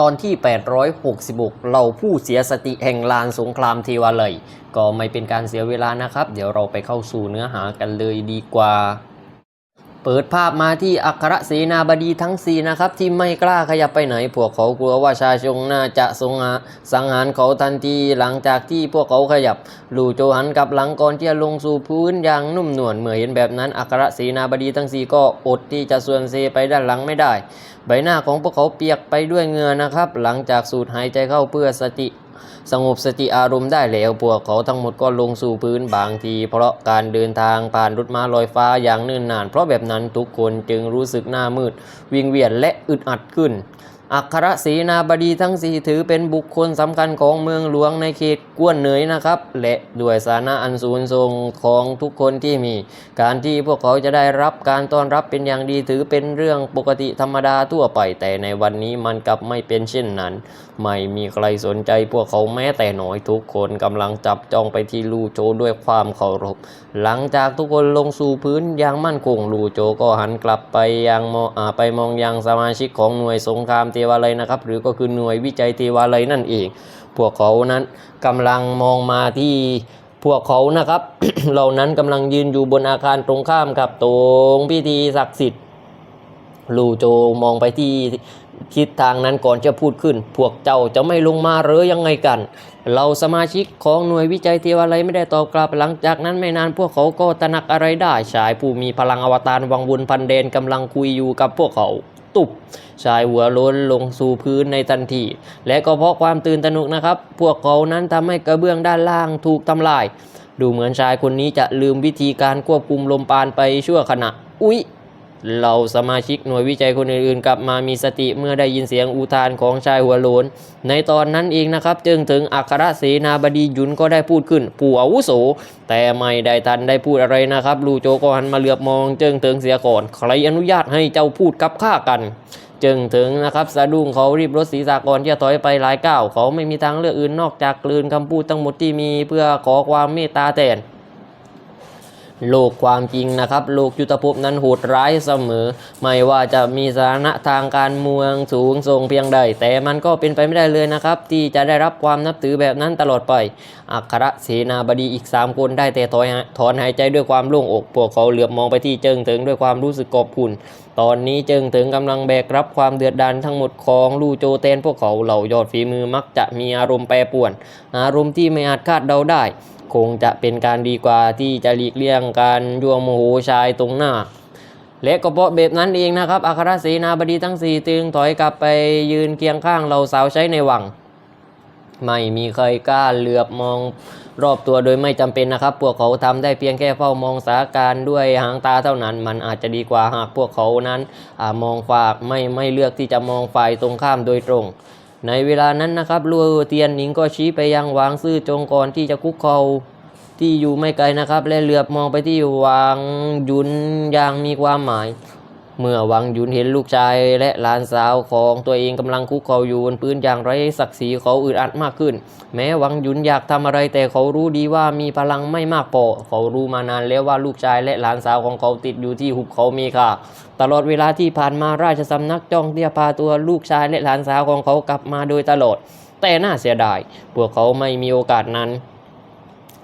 ตอนที่ 866 เราผู้เสียสติแห่งลานสงครามเทวาเลย ก็ไม่เป็นการเสียเวลานะครับ เดี๋ยวเราไปเข้าสู่เนื้อหากันเลยดีกว่า เปิดภาพมาที่อัครเสนาบดีทั้งสี่นะครับ ที่ไม่กล้าขยับไปไหน พวกเขากลัวว่าชาชงน่าจะสงหาสังหารเขาทันทีหลังจากที่พวกเขาขยับลู่โจหันกลับหลังก่อนที่จะลงสู่พื้นอย่างนุ่มนวลเมื่อเห็นแบบนั้นอัครเสนาบดีทั้งสี่ก็อดที่จะส่วนเซไปด้านหลังไม่ได้ ใบหน้าของพวกเขาเปียกไปด้วยเหงื่อนะครับ หลังจากสูดหายใจเข้าเพื่อสติ สงบสติอารมณ์ได้แล้วพวกเขาทั้งหมดก็ลงสู่พื้นบางที เพราะการเดินทางผ่านรถม้าลอยฟ้าอย่างเนิ่นนาน เพราะแบบนั้นทุกคนจึงรู้สึกหน้ามืด วิงเวียนและอึดอัดขึ้น อัครศรีนาบดีทั้งสี่ถือเป็นบุคคลสำคัญของเมืองหลวงในเขตกวนเหนยนะครับ และด้วยสานะอันสูงส่งของทุกคนที่มี การที่พวกเขาจะได้รับการต้อนรับเป็นอย่างดีถือเป็นเรื่องปกติธรรมดาทั่วไป แต่ในวันนี้มันกลับไม่เป็นเช่นนั้น ไม่มีใครสนใจพวกเขาแม้แต่น้อยทุกคนกำลังจับจ้องไปที่ลูโจด้วยความเคารพ หลังจากทุกคนลงสู่พื้นอย่างมั่นคงลูโจก็หันกลับไปยังมองอาไปมองยังสมาชิกของหน่วยสงครามเทวาลัยนะครับ หรือก็คือหน่วยวิจัยเทวาลัยนั่นเอง พวกเขานั้นกำลังมองมาที่พวกเขานะครับ เหล่านั้นกำลังยืนอยู่บนอาคารตรงข้ามกับตรงพิธีศักดิ์สิทธิ์ลูโจมองไปที่ทิศทางนั้นก่อนจะพูดขึ้น พวกเจ้าจะไม่ลงมาหรือยังไงกัน เราสมาชิกของหน่วยวิจัยเทวาลัยไม่ได้ตอบกลับหลังจากนั้นไม่นานพวกเขาก็ตระหนักอะไรได้ชายผู้มีพลังอวตารวังวนพันเดนกำลังคุยอยู่กับพวกเขา ตุบชายหัวล้นลงสู่พื้นในทันที และก็เพราะความตื่นตระหนกนะครับ พวกเขานั้นทำให้กระเบื้องด้านล่างถูกทำลาย ดูเหมือนชายคนนี้จะลืมวิธีการควบคุมลมปานไปชั่วขณะอุ๊ย เราสมาชิกหน่วยวิจัยคนอื่นๆ กลับมามีสติเมื่อได้ยินเสียงอุทานของชายหัวโลน ในตอนนั้นเองนะครับ จึงถึงอัครเสนาบดียุนก็ได้พูดขึ้น ผู้อาวุโส แต่ไม่ได้ทันได้พูดอะไรนะครับ ลูโจก็หันมาเหลือบมองจิงเถิงเสียก่อน ใครอนุญาตให้เจ้าพูดกับข้ากันจิงถึงนะครับสะดุ้งเขารีบรถศีรษะก่อนที่จะถอยไปหลายก้าวเขาไม่มีทางเลือกอื่นนอกจากกลืนคำพูดทั้งหมดที่มีเพื่อขอความเมตตาแทน โลกความจริงนะครับ โลกยุทธภพนั้นโหดร้ายเสมอ ไม่ว่าจะมีสถานะทางการเมืองสูงส่งเพียงใด แต่มันก็เป็นไปไม่ได้เลยนะครับ ที่จะได้รับความนับถือแบบนั้นตลอดไป อัครเสนาบดีอีก 3 คนได้แต่ถอยถอนหายใจด้วยความโล่งอก พวกเขาเหลือบมองไปที่เจิงเถิงด้วยความรู้สึกขอบคุณตอนนี้เจิงเถิงกำลังแบกรับความเดือดดานทั้งหมดของลู่โจเตนพวกเขาเหล่ายอดฝีมือมักจะมีอารมณ์แปรป่วน อารมณ์ที่ไม่อาจคาดเดาได้ คงจะเป็นการดีกว่าที่จะหลีกเลี่ยงการยั่วโมโหชายตรงหน้า และก็เพราะแบบนั้นเองนะครับอัครเสนาบดีทั้งสี่ตึงถอยกลับไปยืนเคียงข้างเราสาวใช้ในวัง ไม่มีใครกล้าเหลือบมองรอบตัวโดยไม่จำเป็นนะครับ พวกเขาทำได้เพียงแค่เฝ้ามองสถานการณ์ด้วยหางตาเท่านั้น มันอาจจะดีกว่าหากพวกเขานั้นอมองฝากไม่ไม่เลือกที่จะมองฝ่ายตรงข้ามโดยตรง ในเวลานั้นนะครับลัวเตียนหนิงก็ชี้ไปยังวางซื่อจงก่อนที่จะคุกเข่าที่อยู่ไม่ไกลนะครับ และเหลือบมองไปที่วางยุนอย่างมีความหมาย เมื่อวังยุนเห็นลูกชายและหลานสาวของตัวเองกำลังคุกเข่าอยู่บนพื้นอย่างไร้ศักดิ์ศรีเขาอึดอัดมากขึ้น แม้วังยุนอยากทำอะไรแต่เขารู้ดีว่ามีพลังไม่มากพอเขารู้มานานแล้วว่าลูกชายและหลานสาวของเขาติดอยู่ที่หุบเขาเมคาตลอดเวลาที่ผ่านมาราชสำนักจ้องเที่จะพาตัวลูกชายและหลานสาวของเขากลับมาโดยตลอด แต่น่าเสียดายพวกเขาไม่มีโอกาสนั้น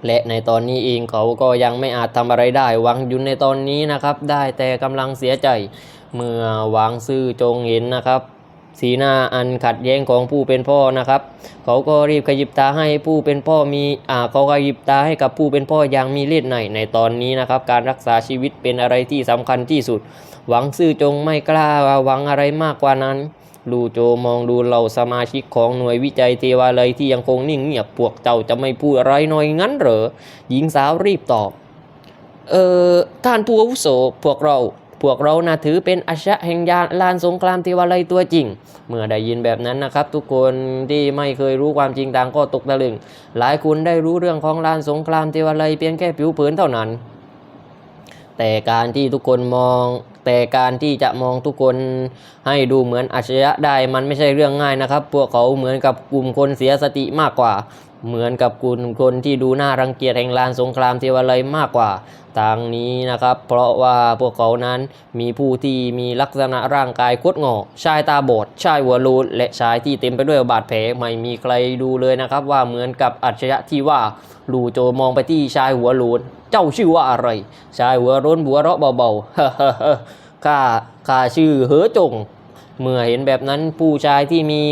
และในตอนนี้เองเขาก็ยังไม่อาจทำอะไรได้หวังยุนในตอนนี้นะครับ ได้แต่กำลังเสียใจ เมื่อหวังซื่อจงเห็นนะครับ สีหน้าอันขัดแย้งของผู้เป็นพ่อนะครับ เขาก็รีบขยิบตาให้ผู้เป็นพ่อมีอ่าเขาขยิบตาให้กับผู้เป็นพ่ออย่างมีเลือดในในตอนนี้นะครับ การรักษาชีวิตเป็นอะไรที่สำคัญที่สุด หวังซื่อจงไม่กล้าหวังอะไรมากกว่านั้น ลูโจมองดูเหล่าสมาชิกของหน่วยวิจัยเทวาลัยที่ยังคงนิ่งเงียบพวกเจ้าจะไม่พูดอะไรหน่อยงั้นเหรอหญิงสาวรีบตอบ เอ่อท่านผู้อาวุโสพวกเราพวกเรานะถือเป็นอาชะแห่งยานลานสงครามเทวาลัยตัวจริง เมื่อได้ยินแบบนั้นนะครับ ทุกคนที่ไม่เคยรู้ความจริงต่างก็ตกตะลึง หลายคนได้รู้เรื่องของลานสงครามเทวาลัยเพียงแค่ผิวเผินเท่านั้น แต่การที่ทุกคนมอง แต่การที่จะมองทุกคนให้ดูเหมือนอัจฉริยะได้มันไม่ใช่เรื่องง่ายนะครับ พวกเขาเหมือนกับกลุ่มคนเสียสติมากกว่า เหมือนกับคุณคนที่ดูน่ารังเกียจแห่งลานสงครามเทวาลัยมากกว่าทางนี้นะครับ เพราะว่าพวกเขานั้นมีผู้ที่มีลักษณะร่างกายคดงอชายตาบอดชายหัวโลูนและชายที่เต็มไปด้วยบาดแผลไม่มีใครดูเลยนะครับ ว่าเหมือนกับอัจฉริยะที่ว่าลูโจมองไปที่ชายหัวโลูน เจ้าชื่อว่าอะไร ชายหัวร้นหัวเราะเบาๆข้าข้าชื่อเหอจง เมื่อเห็นแบบนั้นผู้ชายที่มี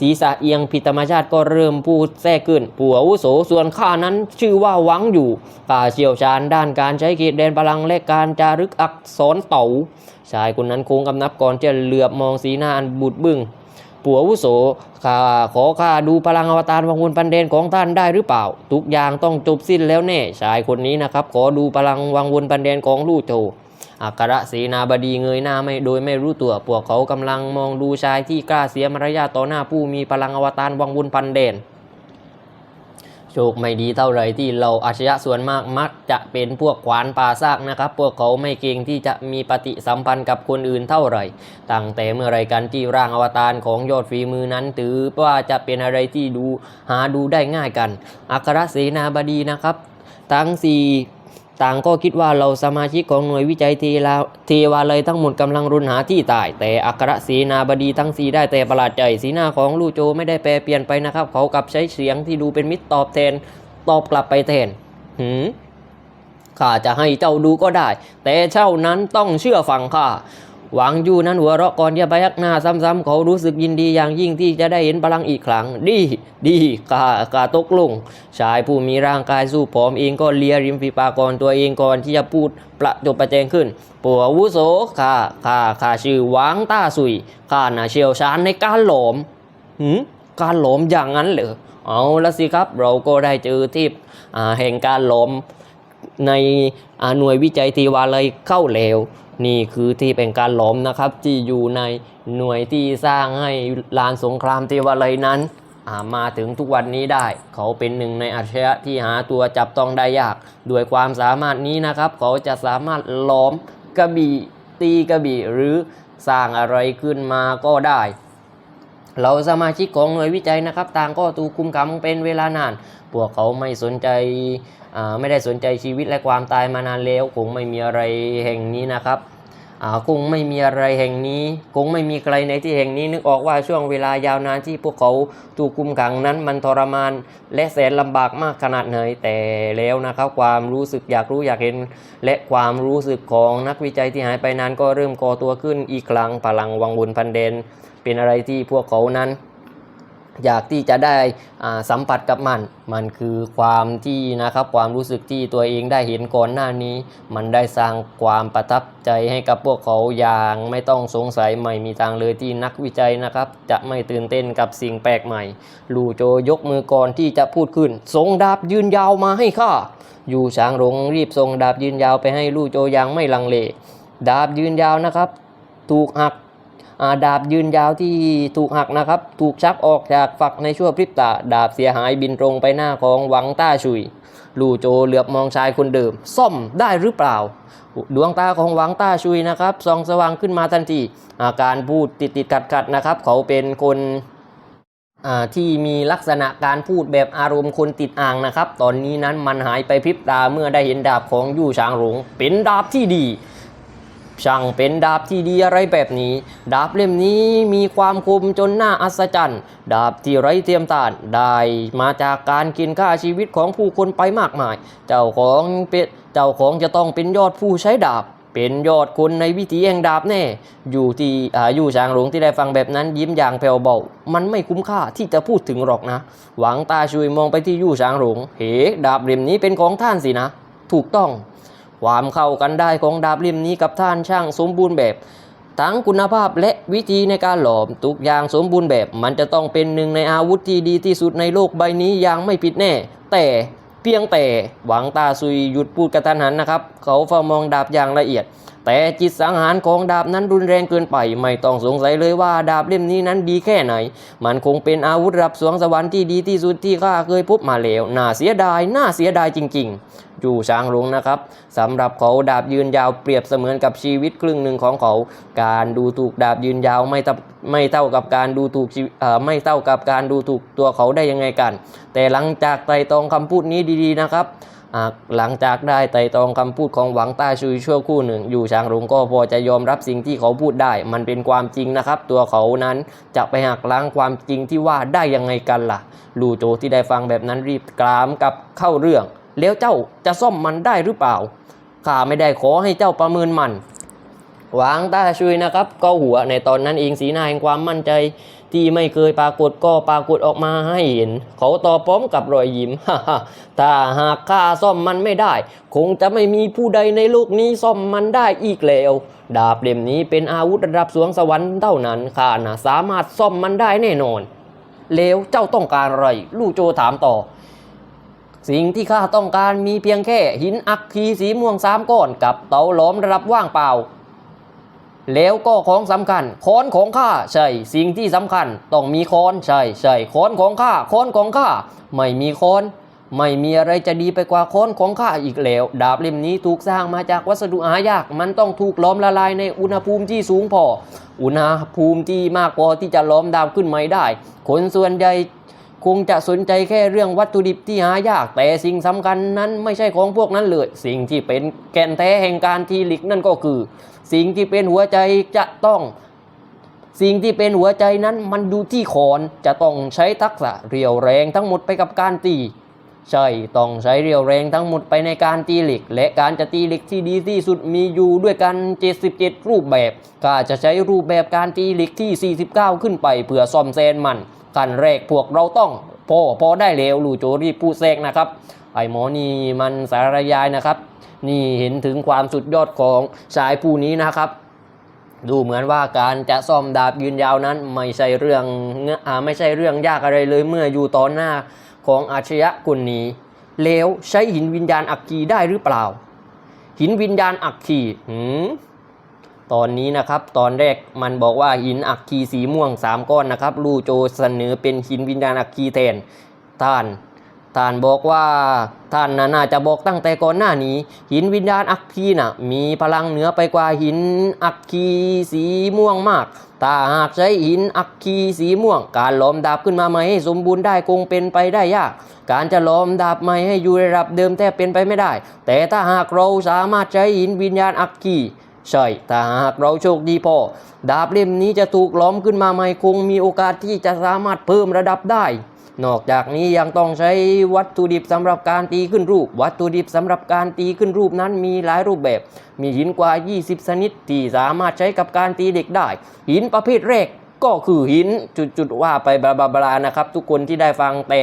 ศีรษะเอียงผิดธรรมชาติก็เริ่มพูดแทรกขึ้นผู้อาวุโสส่วนข้านั้นชื่อว่าหวังอยู่ข้าเชี่ยวชาญด้านการใช้เขตแดนพลังและการจารึกอักษรเต่าชายคนนั้นโค้งกำนับก่อนจะเหลือบมองสีหน้าอันบูดบึ้ง ปัววุโสข้าขอข้าดูพลังอวตารวังวนปันเดนของท่านได้หรือเปล่า ทุกอย่างต้องจบสิ้นแล้วแน่ชายคนนี้นะครับ ขอดูพลังวังวนปันเดนของลู่โจอัครเสนาบดีเงยหน้าไม่โดยไม่รู้ตัวพวกเขากำลังมองดูชายที่กล้าเสียมารยาทต่อหน้าผู้มีพลังอวตารวังวนพันเดน โชคไม่ดีเท่าไรที่เราอาชญะส่วนมากมักจะเป็นพวกขวานปลาซากนะครับ พวกเขาไม่เก่งที่จะมีปฏิสัมพันธ์กับคนอื่นเท่าไหร่ ตั้งแต่เมื่อไรกันที่ร่างอวตารของยอดฝีมือนั้น ถือว่าจะเป็นอะไรที่ดูหาดูได้ง่ายกัน อัครเสนาบดีนะครับ ทั้งสี่ ต่างก็คิดว่าเราสมาชิกของหน่วยวิจัยเทลาเทวาเลยทั้งหมดกำลังรุนหาที่ตาย แต่อัครศีนาบดีทั้งสี่ได้แต่ประหลาดใจสีหน้าของลู่โจไม่ได้แปรเปลี่ยนไปนะครับ เขากลับใช้เสียงที่ดูเป็นมิตรตอบแทนตอบกลับไปแทนหืมข้าจะให้เจ้าดูก็ได้ แต่เจ้านั้นต้องเชื่อฟังข้า หวังยู่นั้นหัวเราะก่อนจะไปยักหน้าซ้ำๆเขารู้สึกยินดีอย่างยิ่งที่จะได้เห็นพลังอีกครั้ง ดีดีข้าข้าตกลง ชายผู้มีร่างกายสู้ผอมเองก็เลียริมฝีปากก่อนตัวเองก่อนที่จะพูดประจบประแจงขึ้นปัววุโสข้าข้าข้าชื่อหวังต้าสุยข้าน่ะเชี่ยวชาญในการหลอมหืมการหลอมอย่างนั้นเหรอเอาละสิครับ เราก็ได้เจอที่อ่าแห่งการหลอมในหน่วยวิจัยทีวาเลยเข้าแล้ว นี่คือที่เป็นการหลอมนะครับ ที่อยู่ในหน่วยที่สร้างให้ลานสงครามเทวาลัยนั้นามาถึงทุกวันนี้ได้ เขาเป็นหนึ่งในอาชญะที่หาตัวจับต้องได้ยาก ด้วยความสามารถนี้นะครับ เขาจะสามารถหลอมกระบี่ตีกระบี่หรือสร้างอะไรขึ้นมาก็ได้ เราสมาชิกของหน่วยวิจัยนะครับ ต่างก็ถูกคุมขังเป็นเวลานาน พวกเขาไม่สนใจไม่ได้สนใจชีวิตและความตายมานานแล้วคงไม่มีอะไรแห่งนี้นะครับคงไม่มีอะไรแห่งนี้ คงไม่มีใครในที่แห่งนี้ นึกออกว่าช่วงเวลายาวนานที่พวกเขาถูกคุมขังนั้นมันทรมาน และแสนลำบากมากขนาดไหนแต่แล้วนะครับ ความรู้สึกอยากรู้อยากเห็น และความรู้สึกของนักวิจัยที่หายไปนานก็เริ่มก่อตัวขึ้นอีกครั้งพลังวังวนพันเดน เป็นอะไรที่พวกเขานั้นอยากที่จะได้สัมผัสกับมัน มันคือความที่นะครับความรู้สึกที่ตัวเองได้เห็นก่อนหน้านี้ มันได้สร้างความประทับใจให้กับพวกเขาอย่างไม่ต้องสงสัยไม่มีทางเลยที่นักวิจัยนะครับ จะไม่ตื่นเต้นกับสิ่งแปลกใหม่ ลูโจยกมือก่อนที่จะพูดขึ้นส่งดาบยืนยาวมาให้ข้าอยู่ช้างหลงรีบส่งดาบยืนยาวไปให้ลูโจอย่างไม่ลังเล ดาบยืนยาวนะครับ ถูกหัก ดาบยืนยาวที่ถูกหักนะครับ ถูกชักออกจากฝักในชั่วพริบตา ดาบเสียหายบินตรงไปหน้าของหวังต้าชุย ลู่โจเหลือบมองชายคนเดิม ซ่อมได้หรือเปล่า ดวงตาของหวังต้าชุยนะครับส่องสว่างขึ้นมาทันที อาการพูดติดติดขัดขัดนะครับ เขาเป็นคนที่มีลักษณะการพูดแบบอารมณ์คนติดอ่างนะครับ ตอนนี้นั้นมันหายไปพริบตาเมื่อได้เห็นดาบของยู่ช้างหลงเป็นดาบที่ดี ช่างเป็นดาบที่ดีอะไรแบบนี้ ดาบเล่มนี้มีความคมจนน่าอัศจรรย์ ดาบที่ไร้เทียมทานได้มาจากการกินค่าชีวิตของผู้คนไปมากมาย เจ้าของเป็นเจ้าของจะต้องเป็นยอดผู้ใช้ดาบ เป็นยอดคนในวิถีแห่งดาบแน่ อยู่ที่อาอยู่ช้างหลวงที่ได้ฟังแบบนั้นยิ้มอย่างแผ่วเบา มันไม่คุ้มค่าที่จะพูดถึงหรอกนะ หวังตาช่วยมองไปที่ยู่ช้างหลวงเฮดาบเล่มนี้เป็นของท่านสินะ ถูกต้อง ความเข้ากันได้ของดาบเล่มนี้กับท่านช่างสมบูรณ์แบบทั้งคุณภาพและวิธีในการหลอมทุกอย่างสมบูรณ์แบบ มันจะต้องเป็นหนึ่งในอาวุธที่ดีที่สุดในโลกใบนี้อย่างไม่ผิดแน่ แต่เพียงแต่หวังตาซุยหยุดพูดกระทันหันนะครับ เขาเฝ้ามองดาบอย่างละเอียด แต่จิตสังหารของดาบนั้นรุนแรงเกินไป ไม่ต้องสงสัยเลยว่าดาบเล่มนี้นั้นดีแค่ไหน มันคงเป็นอาวุธรับสวงสวรรค์ที่ดีที่สุดที่ข้าเคยพบมาแล้ว น่าเสียดาย น่าเสียดายจริง ๆอยู่ช้างลงนะครับสำหรับเขาดาบยืนยาวเปรียบเสมือนกับชีวิตครึ่งหนึ่งของเขา การดูถูกดาบยืนยาวไม่ต่ไม่เท่ากับการดูถูกไม่เท่ากับการดูถูกตัวเขาได้ยังไงกัน แต่หลังจากไต่ตรองคำพูดนี้ดีๆนะครับ หลังจากได้ไต่ตองคำพูดของหวังต้าชุยชั่วคู่หนึ่ง อยู่ชางหลงก็พอจะยอมรับสิ่งที่เขาพูดได้ มันเป็นความจริงนะครับ ตัวเขานั้นจะไปหักล้างความจริงที่ว่าได้ยังไงกันล่ะ ลูโจที่ได้ฟังแบบนั้นรีบกรามกับเข้าเรื่อง แล้วเจ้าจะซ่อมมันได้หรือเปล่าข้าไม่ได้ขอให้เจ้าประเมินมันหวางต้าชุยนะครับ ก็หัวในตอนนั้นเองสีหน้าแห่งความมั่นใจ ที่ไม่เคยปรากฏก็ปรากฏออกมาให้เห็น เขาตอบพร้อมกับรอยยิ้มฮ่าฮ่าถ้าหากข้าซ่อมมันไม่ได้ คงจะไม่มีผู้ใดในโลกนี้ซ่อมมันได้อีกแล้ว ดาบเล่มนี้เป็นอาวุธระดับสวงสวรรค์เท่านั้นข้านะสามารถซ่อมมันได้แน่นอน แล้วเจ้าต้องการอะไร ลู่โจถามต่อสิ่งที่ข้าต้องการมีเพียงแค่หินอัคคีสีม่วงสามก้อนกับเตาหลอมระดับว่างเปล่า แล้วก็ของสำคัญค้อนของข้าใช่สิ่งที่สำคัญต้องมีค้อนใช่ใช่ค้อนของข้าค้อนของข้าไม่มีค้อนไม่มีอะไรจะดีไปกว่าค้อนของข้าอีกแล้ว ดาบเล่มนี้ถูกสร้างมาจากวัสดุหายาก มันต้องถูกล้อมละลายในอุณหภูมิที่สูงพอ อุณหภูมิที่มากพอที่จะล้อมดาบขึ้นใหม่ได้ คนส่วนใหญ่คงจะสนใจแค่เรื่องวัตถุดิบที่หายาก แต่สิ่งสำคัญนั้นไม่ใช่ของพวกนั้นเลย สิ่งที่เป็นแก่นแท้แห่งการทีลิกนั่นก็คือ สิ่งที่เป็นหัวใจจะต้อง สิ่งที่เป็นหัวใจนั้นมันดูที่ขอนจะต้องใช้ทักษะเรียวแรงทั้งหมดไปกับการตีใช่ต้องใช้เรียวแรงทั้งหมดไปในการตีเหล็ก และการจะตีเหล็กที่ดีที่สุดมีอยู่ด้วยกัน 77 รูปแบบก็จะใช้รูปแบบการตีเหล็กที่ 49 ขึ้นไปเพื่อซ่อมแซมมันขั้นแรกพวกเราต้องพอพอได้แล้วลูโจรีพูดแทรกนะครับ ไอหมอนี่มันสารยายนะครับ นี่เห็นถึงความสุดยอดของชายผู้นี้นะครับดูเหมือนว่าการจะซ่อมดาบยืนยาวนั้นไม่ใช่เรื่องอไม่ใช่เรื่องยากอะไรเลยเมื่ออยู่ต่อหน้าของอาชญะคนนี้ แล้วใช้หินวิญญาณอักคีได้หรือเปล่า หินวิญญาณอักคีหืมตอนนี้นะครับตอนแรกมันบอกว่าหินอักคีสีม่วงสามก้อนนะครับ ลูโจเสนอเป็นหินวิญญาณอักคีแทนท่าน ท่านบอกว่าท่านน่าจะบอกตั้งแต่ก่อนหน้านี้ หินวิญญาณอัคคีน่ะ มีพลังเหนือไปกว่าหินอัคคีสีม่วงมาก ถ้าหากใช้หินอัคคีสีม่วง การล้อมดาบขึ้นมาใหม่ให้สมบูรณ์ได้คงเป็นไปได้ยาก การจะล้อมดาบใหม่ให้อยู่ในระดับเดิมแทบเป็นไปไม่ได้ แต่ถ้าหากเราสามารถใช้หินวิญญาณอัคคีใช่ถ้าหากเราโชคดีพอ ดาบเล่มนี้จะถูกล้อมขึ้นมาใหม่คงมีโอกาสที่จะสามารถเพิ่มระดับได้ นอกจากนี้ยังต้องใช้วัตถุดิบสำหรับการตีขึ้นรูป วัตถุดิบสำหรับการตีขึ้นรูปนั้นมีหลายรูปแบบ มีหินกว่า 20 ชนิดที่สามารถใช้กับการตีเด็กได้ หินประเภทแรกก็คือหินจุดๆว่าไปบลาบลาบลานะครับ ทุกคนที่ได้ฟังแต่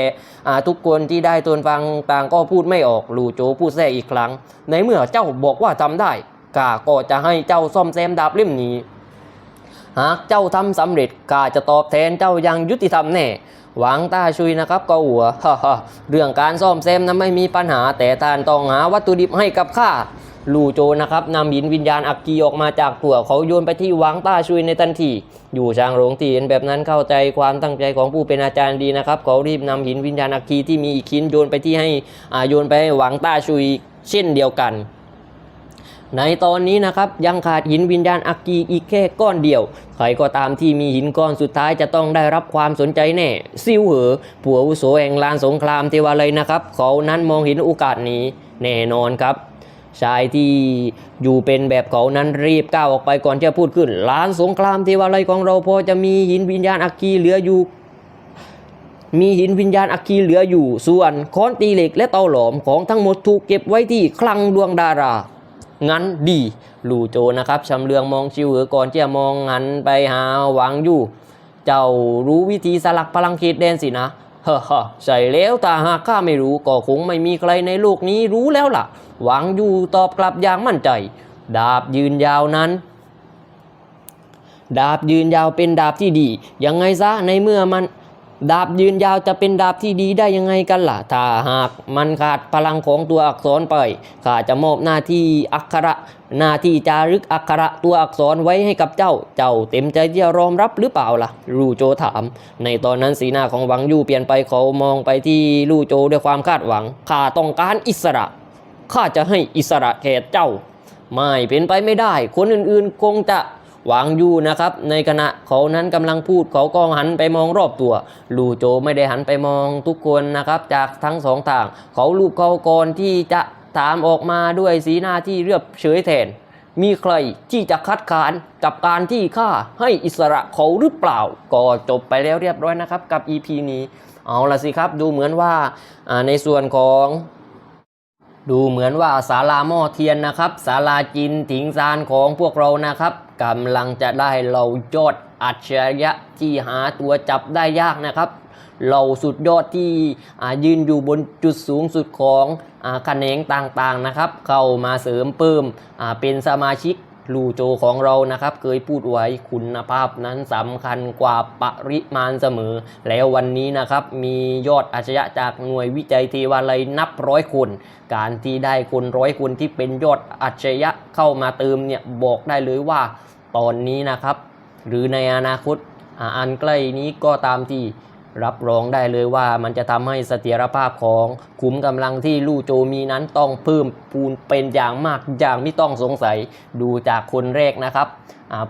ทุกคนที่ได้ทนฟังต่างก็พูดไม่ออกลูโจพูดแทรกอีกครั้ง ในเมื่อเจ้าบอกว่าทำได้ข้าก็จะให้เจ้าซ่อมแซมดาบเล่มนี้ หากเจ้าทำสำเร็จข้าจะตอบแทนเจ้าอย่างยุติธรรมแน่หวังต้าชุยนะครับก็หัวฮ่าเรื่องการซ่อมแซมนั้นไม่มีปัญหา แต่ท่านต้องหาวัตถุดิบให้กับข้าลู่โจนะครับนำหินวิญญาณอักกีออกมาจากตัวเขาโยนไปที่หวังต้าชุยในทันทีอยู่ช้างหลวงที่เห็นแบบนั้นเข้าใจความตั้งใจของผู้เป็นอาจารย์ดีนะครับ เขารีบนำหินวิญญาณอักกีที่มีอีกชิ้นโยนไปที่ให้อ่าโยนไปให้หวังต้าชุยเช่นเดียวกัน ในตอนนี้นะครับยังขาดหินวิญญาณอักกีอีกแค่ก้อนเดียว ใครก็ตามที่มีหินก้อนสุดท้ายจะต้องได้รับความสนใจแน่ ซิวเหอผัวอุโสแห่งลานสงครามเทวาเลยนะครับ เขานั้นมองเห็นโอกาสนี้แน่นอนครับชายที่อยู่เป็นแบบเขานั้นรีบก้าวออกไปก่อนจะพูดขึ้นลานสงครามเทวาลัยของเราพอจะมีหินวิญญาณอักีเหลืออยู่ มีหินวิญญาณอัคคีเหลืออยู่ ส่วนค้อนตีเหล็กและเตาหลอมของทั้งหมดถูกเก็บไว้ที่คลังดวงดารา งั้นดีลู่โจนะครับชำเลืองมองชิวเหอก่อนที่จะมองหันไปหาหวังอยู่ เจ้ารู้วิธีสลักพลังเขตแดนสินะเฮ้อใช่แล้วแต่หากข้าไม่รู้ก็คงไม่มีใครในโลกนี้รู้แล้วล่ะ หวังอยู่ตอบกลับอย่างมั่นใจ ดาบยืนยาวนั้น ดาบยืนยาวเป็นดาบที่ดี ยังไงซะในเมื่อมัน ดาบยืนยาวจะเป็นดาบที่ดีได้ยังไงกันล่ะ ถ้าหากมันขาดพลังของตัวอักษรไปข้าจะมอบหน้าที่อักขระ หน้าที่จารึกอักขระตัวอักษรไว้ให้กับเจ้า เจ้าเต็มใจที่จะรอมรับหรือเปล่าล่ะ ลู่โจถาม ในตอนนั้นสีหน้าของหวังยู่เปลี่ยนไปเขามองไปที่ลู่โจด้วยความคาดหวัง ข้าต้องการอิสระ ข้าจะให้อิสระแก่เจ้า ไม่เป็นไปไม่ได้ คนอื่นๆ คงจะ หวังอยู่นะครับ ในขณะเขานั้นกำลังพูดเขาก็หันไปมองรอบตัว ลู่โจไม่ได้หันไปมองทุกคนนะครับ จากทั้งสองทาง เขาลูกเขาก่อนที่จะถามออกมาด้วยสีหน้าที่เรียบเฉยแทน มีใครที่จะคัดค้านกับการที่ข้าให้อิสระเขาหรือเปล่า ก็จบไปแล้วเรียบร้อยนะครับ กับ EP นี้ เอาละสิครับ ดูเหมือนว่าอ่าในส่วนของดูเหมือนว่าศาลาหม้อเทียนนะครับศาลาจินถิงซานของพวกเรานะครับ กำลังจะได้เรายอดอัจฉริยะที่หาตัวจับได้ยากนะครับ เราสุดยอดที่ยืนอยู่บนจุดสูงสุดของอาคะแนงต่างๆนะครับ เข้ามาเสริมเพิ่มเป็นสมาชิก ลูโจของเรานะครับเคยพูดไว้คุณภาพนั้นสำคัญกว่าปริมาณเสมอ แล้ววันนี้นะครับมียอดอาชญะจากหน่วยวิจัยเทวาลัยนับร้อยคน การที่ได้คนร้อยคนที่เป็นยอดอัจฉริยะเข้ามาเติมเนี่ยบอกได้เลยว่าตอนนี้นะครับ หรือในอนาคตอันใกล้นี้ก็ตามที่รับรองได้เลยว่ามันจะทำให้เสถียรภาพของขุมกำลังที่ลู่โจมีนั้นต้องเพิ่ม พูนเป็นอย่างมากอย่างไม่ต้องสงสัยดูจากคนแรกนะครับ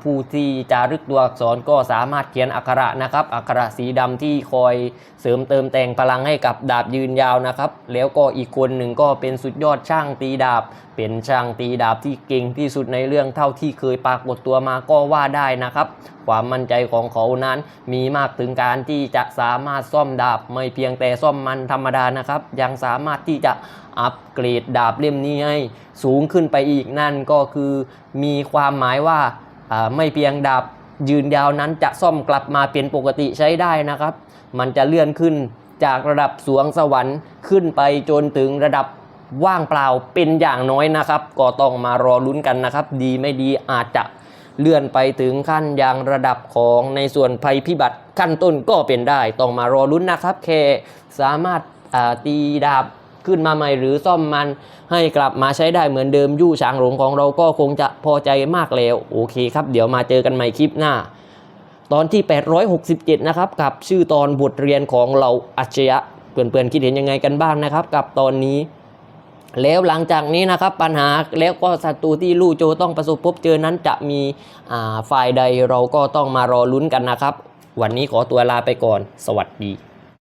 ผู้ที่จารึกตัวอักษรก็สามารถเขียนอักขระนะครับอักขระสีดำที่คอยเสริมเติมแต่งพลังให้กับดาบยืนยาวนะครับ แล้วก็อีกคนหนึ่งก็เป็นสุดยอดช่างตีดาบ เป็นช่างตีดาบที่เก่งที่สุดในเรื่องเท่าที่เคยปรากฏตัวมาก็ว่าได้นะครับ ความมั่นใจของเขานั้นมีมากถึงการที่จะสามารถซ่อมดาบ ไม่เพียงแต่ซ่อมมันธรรมดานะครับ ยังสามารถที่จะ อัปเกรดดาบเล่มนี้ให้สูงขึ้นไปอีกนั่นก็คือมีความหมายว่าไม่เพียงดาบยืนยาวนั้นจะซ่อมกลับมาเป็นปกติใช้ได้นะครับ มันจะเลื่อนขึ้นจากระดับสวงสวรรค์ขึ้นไปจนถึงระดับว่างเปล่าเป็นอย่างน้อยนะครับ ก็ต้องมารอลุ้นกันนะครับ ดีไม่ดีอาจจะเลื่อนไปถึงขั้นอย่างระดับของในส่วนภัยพิบัติขั้นต้นก็เป็นได้ ต้องมารอลุ้นนะครับ แค่สามารถตีดาบ ขึ้นมาใหม่หรือซ่อมมันให้กลับมาใช้ได้เหมือนเดิมยู่ฉางหลงของเราก็คงจะพอใจมากแล้วโอเคครับเดี๋ยวมาเจอกันใหม่คลิปหน้า ตอนที่ 867 นะครับกับชื่อตอนบทเรียนของเราอัจฉริยะเพื่อนๆคิดเห็นยังไงกันบ้างนะครับ กับตอนนี้แล้วหลังจากนี้นะครับปัญหาแล้วก็ศัตรูที่ลู่โจต้องประสบพบเจอนั้นจะมีฝ่ายใดเราก็ต้องมารอลุ้นกันนะครับ วันนี้ขอตัวลาไปก่อน สวัสดี